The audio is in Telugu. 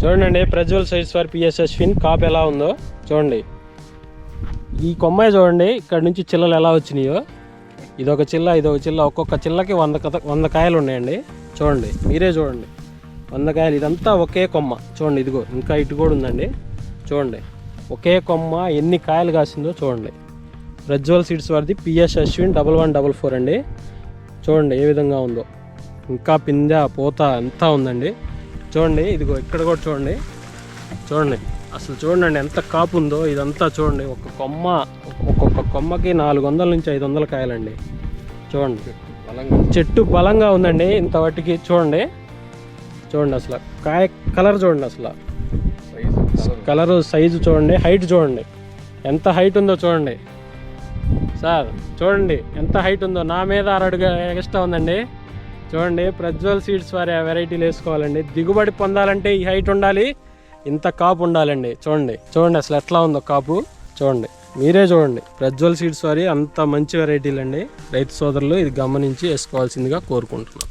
చూడండి ప్రజ్వల్ సైజ్ ఫర్ పిఎస్ అశ్విన్ కాప్ ఎలా ఉందో చూడండి. ఈ కొమ్మాయి చూడండి ఇక్కడ నుంచి చిల్లలు ఎలా వచ్చినాయో. ఇదొక చిల్ల ఇదొక చిల్ల ఒక్కొక్క చిల్లకి వంద కథ వంద కాయలు ఉన్నాయండి. చూడండి మీరే చూడండి. వంద కాయలు ఇదంతా ఒకే కొమ్మ. చూడండి ఇదిగో ఇంకా ఇటు కూడా ఉందండి. చూడండి ఒకే కొమ్మ ఎన్ని కాయలు కాసిందో చూడండి. ప్రజ్వల్ సీడ్స్ వారిది P S Ashwin double one double four అండి. చూడండి ఏ విధంగా ఉందో. ఇంకా పిందె పూత అంతా ఉందండి. చూడండి ఇదిగో ఇక్కడ కూడా చూడండి. చూడండి అసలు చూడండి ఎంత కాపు ఉందో ఇదంతా చూడండి. ఒక కొమ్మ ఒక్కొక్క కొమ్మకి నాలుగు వందల నుంచి ఐదు వందల కాయలండి. చూడండి. బలంగా చెట్టు బలంగా ఉందండి ఇంత వాటికి. చూడండి. చూడండి అసలు. కాయ కలర్ చూడండి అసలు. కలరు సైజు చూడండి. హైట్ చూడండి. ఎంత హైట్ ఉందో చూడండి. సార్ చూడండి. ఎంత హైట్ ఉందో. నా మీద అరడుగా ఎక్స్ట్రా ఉందండి. చూడండి ప్రజ్వల్ సీడ్స్ వారి వెరైటీలు వేసుకోవాలండి. దిగుబడి పొందాలంటే ఈ హైట్ ఉండాలి ఇంత కాపు ఉండాలండి. చూడండి చూడండి అసలు ఎట్లా ఉందో కాపు. చూడండి మీరే చూడండి ప్రజ్వల్ సీడ్స్ వారి అంత మంచి వెరైటీలు అండి రైతు సోదరులు ఇది గమనించి వేసుకోవాల్సిందిగా కోరుకుంటున్నాం.